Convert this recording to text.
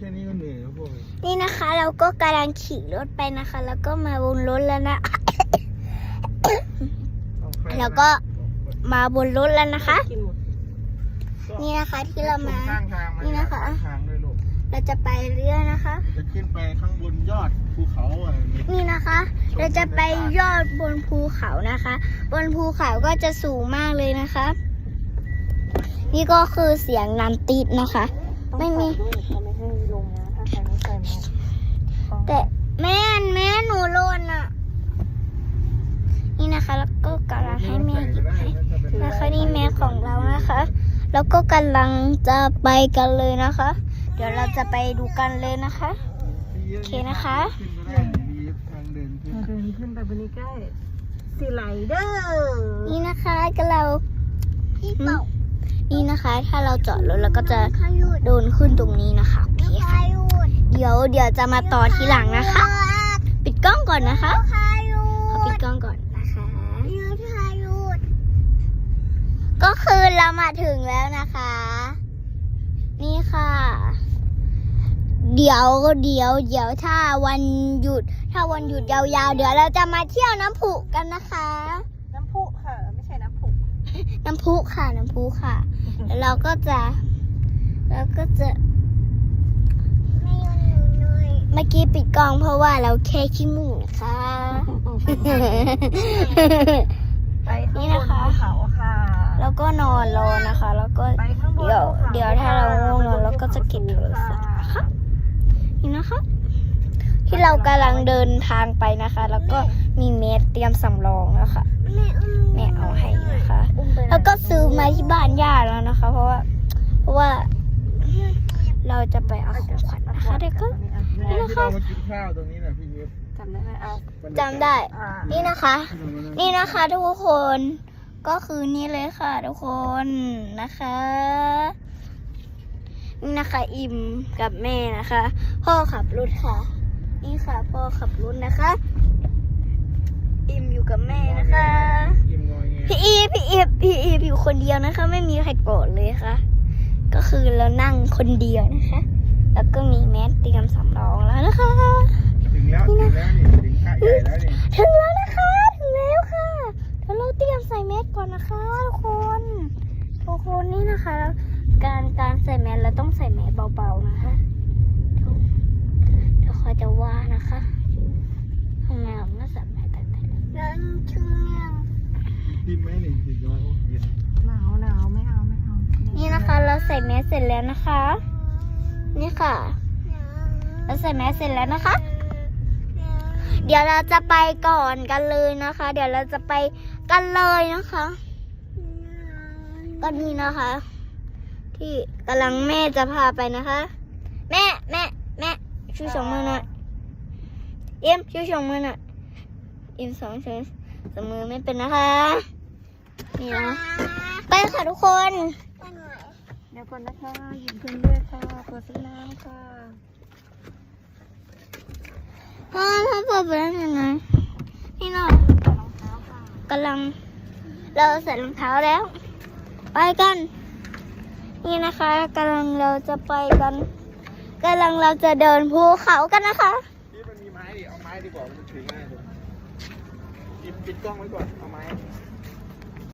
แค่นี้ก็เหนื่อยแล้วพวกนี้นี่นะคะ เราก็กำลังขี่รถไปนะคะ แล้วก็มาบนรถแล้วนะเอาใครแล้วก็มาบนรถแล้วนะคะกินหมดนี่นะคะที่เรามา ข้างทางมานี่นะคะ ข้างทางด้วยลูกเราจะไปเรื่อยนะคะ จะขึ้นไปข้างบนยอดภูเขาอะไรอย่างนี้นี่นะคะ เราจะไปยอดบนภูเขานะคะ บนภูเขาก็จะสูงมากเลยนะคะ นี่ก็คือเสียงนันติดนะคะ ไม่มีต้องใส่ด้วยเขา ไม่ให้ลงนะถ้าใครไม่ใส่แมสแต่แม่นแม่หนูโลนอะ นี่นะคะ แล้วก็กำลังให้แม่หยิบให้นะคะนี่แม่ของเรานะคะ แล้วก็กำลังจะไปกันเลยนะคะ เดี๋ยวเราจะไปดูกันเลยนะคะโอเคนะคะขึ้นไปได้มีทางเดินขึ้นเดินขึ้นไปบนนี้ใกล้สีไหลเด้อนี่นะคะก็เรานี่นะคะ ถ้าเราจอดรถเราก็จะ โดนขึ้นตรงนี้นะคะโอเคค่ะเดี๋ยวเดี๋ยวจะมาต่อทีหลังนะคะ ปิดกล้องก่อนนะคะขอปิดกล้องก่อนนะคะก็คือเรามาถึงแล้วนะคะ นี่ค่ะ เดี๋ยวเดี๋ยวเดี๋ยวถ้าวันหยุด ถ้าวันหยุดยาวๆ เดี๋ยวเราจะมาเที่ยวน้ำผุกันนะคะ น้ำพุค่ะ ไม่ใช่น้ำผุน้ำพุค่ะน้ำพุค่ะ แล้วเราก็จะ เราก็จะเมื่อกี้ปิดกล้องเพราะว่าเราแค่ขี้มูกนะคะไปข้างนี่บนะนคะภูเขาค่ะ แล้วก็นอนรอนะคะ แล้วก็ไปข้างบนเดี๋ยวภูขเดี๋ยวถ้าเราง่วงนอนเราก็จะเก็บโทรศัพท์นะคะนี่นะคะ ที่เรากำลังเดินทางไปนะคะ แล้วก็มีเมสเตรียมสำรองแล้วค่ะแม่เอาให้นะคะอุ้มไปไหนแล้วก็ซื้อมาที่บ้านย่าแล้วนะคะ เพราะว่า เพราะว่า เรา จะไปเอาของขวัญนะคะเด็กก็ที่เรามากินข้าวตรงนี้นะพี่เอฟจำได้ไหมเอาจำได้อ่านี่นะคะ นี่นะคะทุกคนก็คือนี่เลยค่ะทุกคนนะคะนี่นะคะอิมกับแม่นะคะ พ่อขับรถค่ะ นี่ค่ะพ่อขับรถนะคะ อิมอยู่กับแม่นะคะยิ้มงอยแงพี่อีพี่อีพี่อีอยู่คนเดียวนะคะ ไม่มีใครโกรธเลยค่ะก็ คือเรานั่งคนเดียวนะคะ แล้วก็มีแมสเตรียมสำรองแล้วนะคะ ถึงแล้วถึงแล้วนี่ถึงท่าใหญ่แล้วนี่ถึงแล้วนะคะ ถึงแล้วค่ะเดี๋ยวเราเตรียมใส่แมสก่อนนะคะทุกคนทุกคนนี่นะคะ การการใส่แมสเราต้องใส่แมสเบาๆนะคะเดี๋ยวเขาจะว่านะคะทำไมเราไม่ใส่แมสแต่แต่แล้วชื่อกินไหม ใส่แมสเสร็จแล้วนะคะ นี่ค่ะ เราใส่แมสเสร็จแล้วนะคะ เดี๋ยวเราจะไปก่อนกันเลยนะคะ เดี๋ยวเราจะไปกันเลยนะคะก็นี่นะคะ ที่กำลังแม่จะพาไปนะคะ แม่แม่แม่ชูสองมือหน่อยเอ็มชูสองมือหน่อยเอ็มสองชูสองมือไม่เป็นนะคะนี่นะไปค่ะทุกคนเดี๋ยวก่อนนะคะหยิบขึ้นด้วยค่ะเปิดซื้อน้ำค่ะพ่อพ่อเปิดไปได้ยังไงนี่หน่อยรองเท้าค่ะกำลังเราใส่รองเท้าแล้ว ไปกัน นี่นะคะกำลังเราจะไปกันกำลังเราจะเดินภูเขากันนะคะนี่มันมีไม้ดิเอาไม้ดีกว่ามันจะถือง่ายเลยปิดปิดกล้องไว้ก่อนเอาไม้